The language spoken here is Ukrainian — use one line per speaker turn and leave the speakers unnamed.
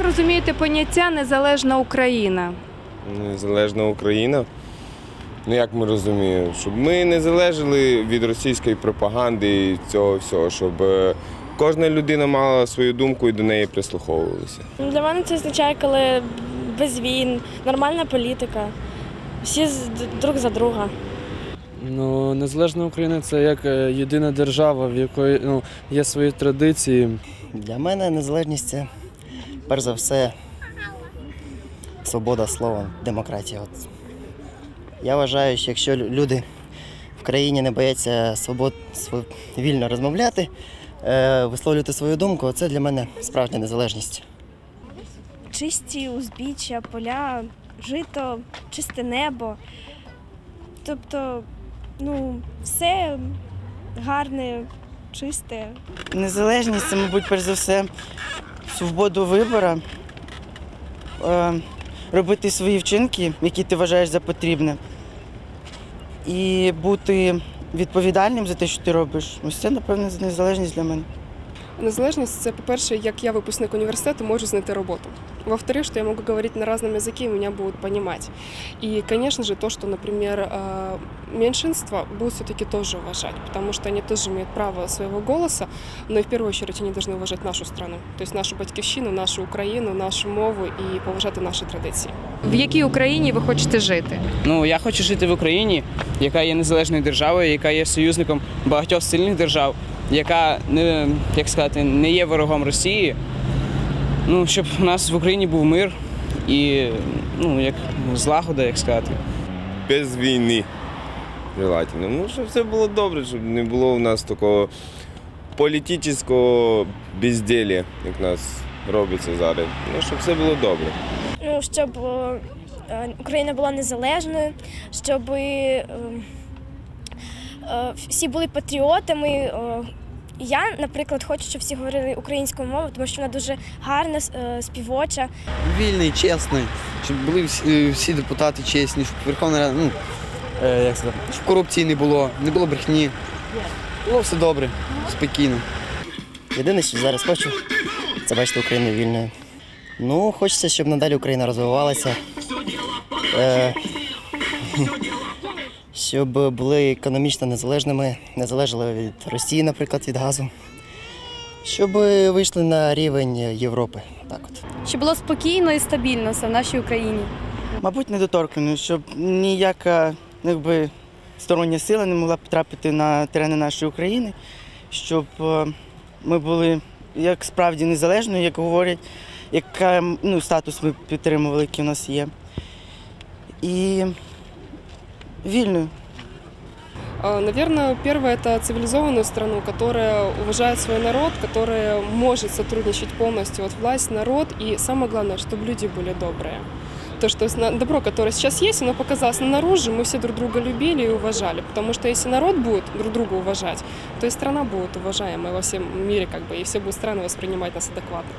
розумієте поняття незалежна Україна?
Незалежна Україна. Ну як ми розуміємо, щоб ми не залежали від російської пропаганди і цього всього, щоб е, кожна людина мала свою думку і до неї прислуховувалися.
Ну, Для мене це означає, коли без війн, нормальна політика, всі друг за друга.
Ну, незалежна Україна це як е, єдина держава, в якої ну, є свої традиції.
Для мене незалежність це перш за все свобода слова, демократія. От. Я вважаю, що якщо люди в країні не бояться свобод, св- вільно розмовляти, е, висловлювати свою думку, це для мене справжня незалежність.
чисті узбіччя, поля, жито, чисте небо. Тобто, ну, все гарне, чисте.
Незалежність це, мабуть, перш за все, свободу вибору, е, робити свої вчинки, які ти вважаєш за потрібне, і бути відповідальним за те, що ти робиш. Ось це, напевно, незалежність для мене.
Незалежність це, по-перше, як я випускник університету, можу знайти роботу. Во-вторых, что я могу говорить на разном языке, и меня будут понимать. И, конечно же, то, что, например, э, меньшинства будут все-таки тоже уважать, потому что они тоже имеют право своего голоса, но и в первую очередь они должны уважать нашу страну, то есть нашу батьківщину, нашу Україну, нашу мову і поважати наші традиції.
В якій Україні ви хочете жити?
Ну я хочу жити в Україні, яка є незалежною державою, яка є союзником багатьох сильних держав, яка не як сказати, не є ворогом Росії. Ну, щоб у нас в Україні був мир і ну, як злагода, як сказати.
Без війни. Желательно. Ну, щоб все було добре, щоб не було у нас такого політичного безділля, як у нас робиться зараз. Ну, щоб все було добре.
Ну, щоб е, Україна була незалежною, щоб е, е, всі були патріотами. Е, Я, наприклад, хочу, щоб всі говорили українською мовою, тому що вона дуже гарна, е, співоча.
вільний, чесний, щоб були всі, всі депутати чесні, щоб Верховна Рада, ну, е, як сказати, щоб корупції не було, не було брехні. Було все добре, спокійно.
Єдине, що зараз хочу, це бачити Україну вільною. Ну, хочеться, щоб надалі Україна розвивалася. Е, щоб були економічно незалежними, не залежали від Росії, наприклад, від газу. Щоб вийшли на рівень Європи. Так от.
Щоб було спокійно і стабільно все в нашій Україні.
Мабуть, недоторкано, щоб ніяка якби, стороння сила не могла потрапити на терени нашої України, щоб е, ми були як справді незалежною, як говорять, яка ну, статус ми підтримували, який у нас є. І вільною.
А, Наверное, первое – это цивилизованную страну, которая уважает свой народ, которая может сотрудничать полностью. Вот власть, народ и самое главное, чтобы люди были добрые. То, что добро, которое сейчас есть, оно показалось снаружи, мы все друг друга любили и уважали. Потому что если народ будет друг друга уважать, то и страна будет уважаемой во всем мире, как бы, и все будут страны воспринимать нас адекватно.